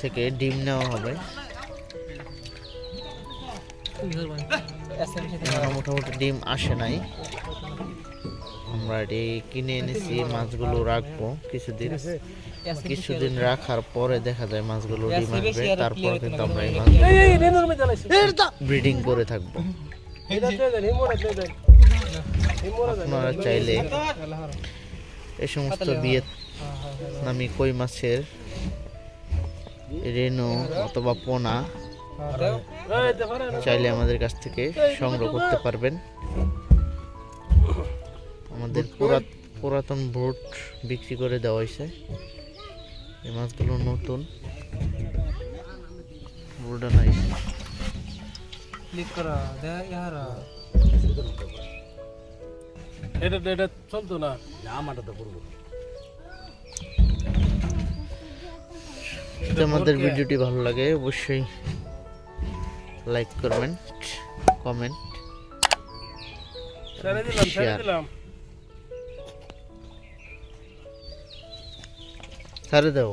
থেকে ডিম নেওয়া হবে মোটামুটি ডিম আসে নাই আমরা এটি কিনে এনেছি মাছগুলো রাখব কিছুদিন কিছুদিন রাখার পরে দেখা যায় মাছগুলো ডিম আসবে তারপর কিন্তু আমরা এই ব্রিডিং করে থাকব আপনারা চাইলে এই সমস্ত বিয়ে নামি কই মাছের রেনু অথবা পোনা চাইলে আমাদের কাছ থেকে সংগ্রহ করতে পারবেন। আমাদের পুরাত পুরাতন ভোট বিক্রি করে দেওয়া হয়েছে। এই মাছগুলো নতুন। ভুলটা নাই ক্লিক করা দেখ এটা এটা চলতো না। যদি আমাদের ভিডিওটি ভালো লাগে অবশ্যই লাইক করবেন কমেন্ট ছেড়ে দিলাম ছেড়ে দিলাম। ছাড়ে দাও।